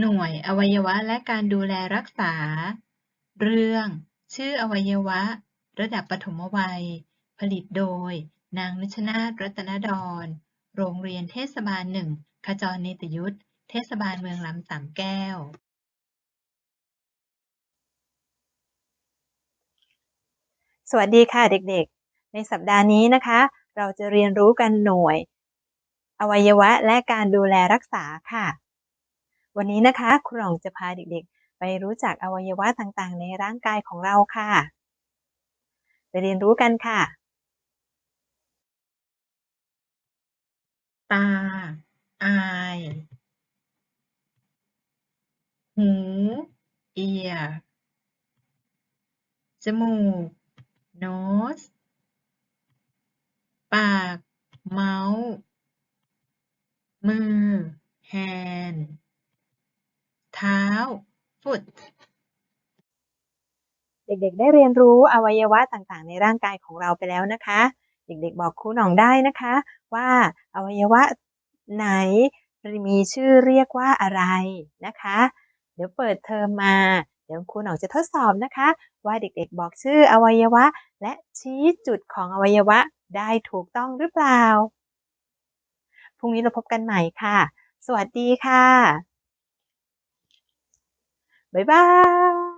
หน่วยอวัยวะและการดูแลรักษา เรื่อง ชื่ออวัยวะ ระดับปฐมวัย ผลิตโดย นางนุชนาถรัตนดร โรงเรียนเทศบาลหนึ่งขจรเนตยุทธเทศบาลเมืองลำสามแก้ว สวัสดีค่ะเด็กๆ ในสัปดาห์นี้นะคะ เราจะเรียนรู้กันหน่วย อวัยวะและการดูแลรักษาค่ะ วันนี้นะคะครูหลองจะพาเด็กๆ ไปรู้จักอวัยวะต่างๆ ในร่างกายของเราค่ะ ไปเรียนรู้กันค่ะ ตา อาย หู ear จมูก nose ปาก mouth มือ hand foot เด็กๆ ได้เรียนรู้อวัยวะต่างๆ ในร่างกายของเราไปแล้วนะคะ เด็กๆ บอกครูหน่องได้นะคะ ว่าอวัยวะไหนมีชื่อเรียกว่าอะไรนะคะ เดี๋ยวเปิดเทอมมา เดี๋ยวครูหน่องจะทดสอบนะคะ ว่าเด็กๆ บอกชื่ออวัยวะ และชี้จุดของอวัยวะได้ถูกต้องหรือเปล่า พรุ่งนี้เราพบกันใหม่ค่ะ สวัสดีค่ะ 拜拜。